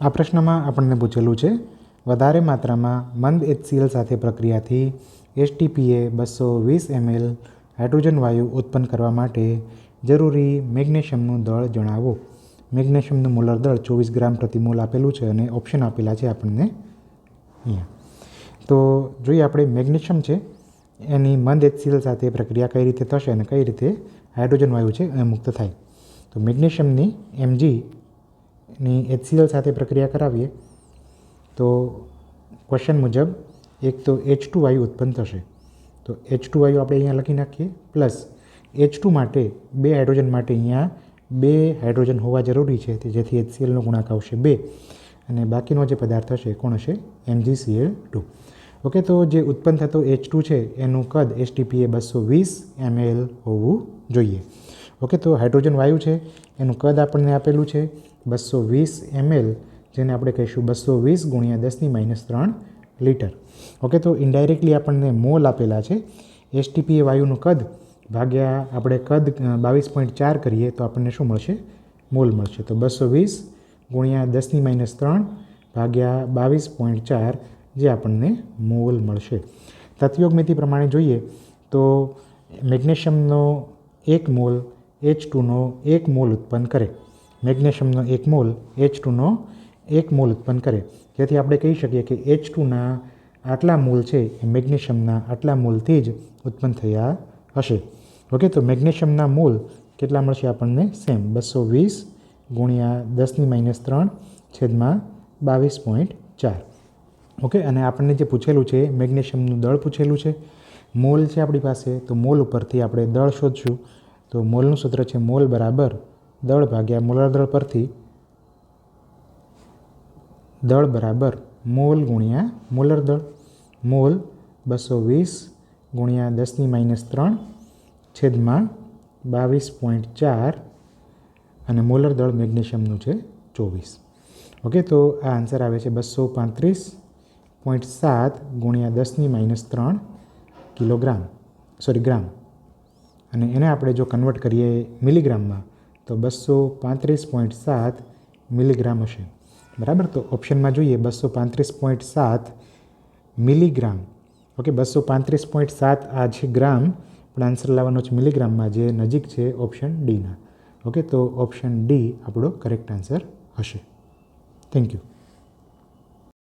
આ પ્રશ્નમાં આપણને પૂછેલું છે, વધારે માત્રામાં મંદ એચસીએલ સાથે પ્રક્રિયાથી એસટીપીએ બસો વીસ એમએલ હાઇડ્રોજન વાયુ ઉત્પન્ન કરવા માટે જરૂરી મેગ્નેશિયમનું દળ જણાવો. મેગ્નેશિયમનું મોલર દળ ચોવીસ ગ્રામ પ્રતિ મોલ આપેલું છે અને ઓપ્શન આપેલા છે આપણને અહીંયા. તો જોઈએ આપણે મેગ્નેશિયમ છે, એની મંદ એચસીએલ સાથે પ્રક્રિયા કઈ રીતે થશે અને કઈ રીતે હાઇડ્રોજન વાયુ છે એ મુક્ત થાય. તો મેગ્નેશિયમની એમજી ની એચસીએલ સાથે પ્રક્રિયા કરાવીએ, તો ક્વેશ્ચન મુજબ એક તો એચ ટુ વાયુ ઉત્પન્ન થશે. તો એચ ટુ વાયુ આપણે અહીંયા લખી નાખીએ પ્લસ એચ ટુ માટે બે હાઇડ્રોજન માટે અહીંયા બે હાઇડ્રોજન હોવા જરૂરી છે, તે જેથી એચસીએલનો ગુણાંક આવશે બે. અને બાકીનો જે પદાર્થ હશે કોણ હશે? એમજીસીએલ ટુ ઓકે તો જે ઉત્પન્ન થતો એચ ટુ છે, એનું કદ એસટીપીએ બસો વીસ એમએલ હોવું જોઈએ. ઓકે, તો હાઇડ્રોજન વાયુ છે, એનું કદ આપણને આપેલું છે બસો વીસ એમએલ, જેને આપણે કહીશું બસો વીસ ગુણ્યા દસની માઇનસ ત્રણ લીટર. ઓકે, તો ઇન્ડાયરેક્ટલી આપણને મોલ આપેલા છે. એસટીપીએ વાયુનું કદ ભાગ્યા આપણે કદ બાવીસ પોઈન્ટ ચાર કરીએ તો આપણને શું મળશે? મોલ મળશે. તો બસો વીસ ગુણ્યા દસની માઇનસ ત્રણ ભાગ્યા બાવીસ પોઈન્ટ ચાર જે આપણને મોલ મળશે. તત્યોગ મિતિ પ્રમાણે જોઈએ તો મેગ્નેશિયમનો એક મોલ એચ ટુનો એક મોલ ઉત્પન્ન કરે. મેગ્નેશિયમનો એક મોલ એચ ટુનો એક મોલ ઉત્પન્ન કરે. જેથી આપણે કહી શકીએ કે એચ ટુના આટલા મોલ છે એ મેગ્નેશિયમના આટલા મોલથી જ ઉત્પન્ન થયા હશે. ઓકે, તો મેગ્નેશિયમના મોલ કેટલા મળશે આપણને? સેમ બસો વીસ ગુણ્યા દસની માઇનસ ત્રણ છેદમાં બાવીસ પોઈન્ટ ચાર. ઓકે, અને આપણને જે પૂછેલું છે, મેગ્નેશિયમનું દળ પૂછેલું છે, મોલ છે આપણી પાસે, તો મોલ ઉપરથી આપણે દળ શોધશું. તો મોલનું સૂત્ર છે મોલ બરાબર દળ ભાગ્યા મોલર દળ પરથી દળ બરાબર મોલ ગુણ્યા મોલર દળ. મોલ બસો વીસ ગુણ્યા દસની માઇનસ ત્રણ છેદમાં બાવીસ પોઈન્ટ ચાર અને મોલર દળ મેગ્નેશિયમનું છે ચોવીસ. ઓકે, તો આ આન્સર આવે છે બસો પાંત્રીસ પોઈન્ટ સાત ગુણ્યા દસની માઇનસ ત્રણ કિલોગ્રામ, સોરી, ગ્રામ. અને એને આપણે જો કન્વર્ટ કરીએ મિલીગ્રામમાં તો બસો પાંત્રીસ પોઈન્ટ સાત મિલીગ્રામ હશે. બરાબર? તો ઓપ્શનમાં જોઈએ બસો પાંત્રીસ પોઈન્ટ સાત મિલીગ્રામ ઓકે બસો પાંત્રીસ પોઈન્ટ સાત આ છે ગ્રામ પણ આન્સર લાવવાનો છે મિલીગ્રામમાં જે નજીક છે ઓપ્શન ડીના ઓકે તો ઓપ્શન ડી આપણો કરેક્ટ આન્સર હશે. Thank you